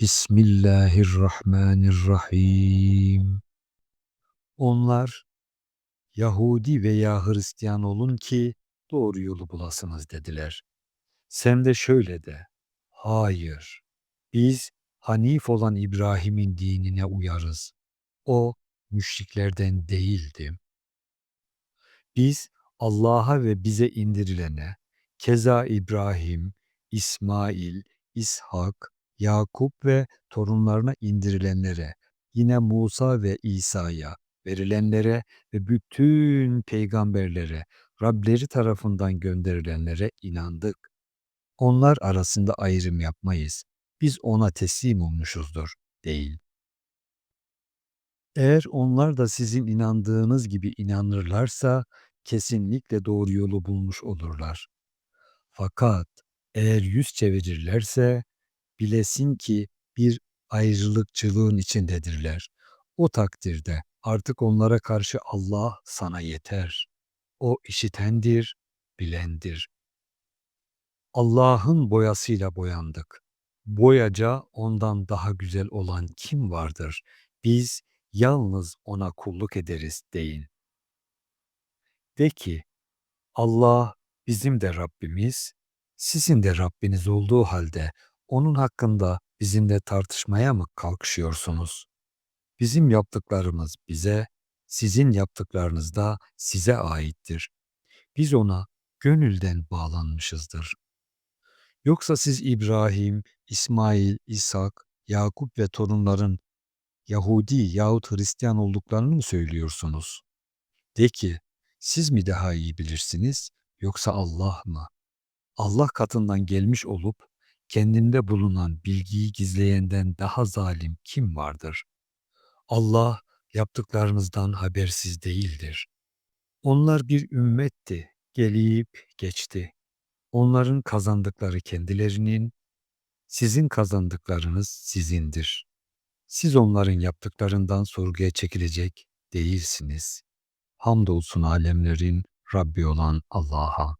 Bismillahirrahmanirrahim. Onlar Yahudi veya Hristiyan olun ki doğru yolu bulasınız dediler. Sen de şöyle de, hayır, biz Hanif olan İbrahim'in dinine uyarız. O müşriklerden değildi. Biz Allah'a ve bize indirilene, keza İbrahim, İsmail, İshak, Yakup ve torunlarına indirilenlere, yine Musa ve İsa'ya verilenlere ve bütün peygamberlere, Rableri tarafından gönderilenlere inandık. Onlar arasında ayrım yapmayız. Biz ona teslim olmuşuzdur, değil. Eğer onlar da sizin inandığınız gibi inanırlarsa kesinlikle doğru yolu bulmuş olurlar. Fakat eğer yüz çevirirlerse bilesin ki bir ayrılıkçılığın içindedirler. O takdirde artık onlara karşı Allah sana yeter. O işitendir, bilendir. Allah'ın boyasıyla boyandık. Boyaca ondan daha güzel olan kim vardır? Biz yalnız ona kulluk ederiz deyin. De ki, Allah bizim de Rabbimiz, sizin de Rabbiniz olduğu halde onun hakkında bizimle tartışmaya mı kalkışıyorsunuz? Bizim yaptıklarımız bize, sizin yaptıklarınız da size aittir. Biz ona gönülden bağlanmışızdır. Yoksa siz İbrahim, İsmail, İshak, Yakup ve torunların Yahudi yahut Hristiyan olduklarını mı söylüyorsunuz? De ki, siz mi daha iyi bilirsiniz yoksa Allah mı? Allah katından gelmiş olup kendinde bulunan bilgiyi gizleyenden daha zalim kim vardır? Allah yaptıklarınızdan habersiz değildir. Onlar bir ümmetti, gelip geçti. Onların kazandıkları kendilerinin, sizin kazandıklarınız sizindir. Siz onların yaptıklarından sorguya çekilecek değilsiniz. Hamdolsun alemlerin Rabbi olan Allah'a.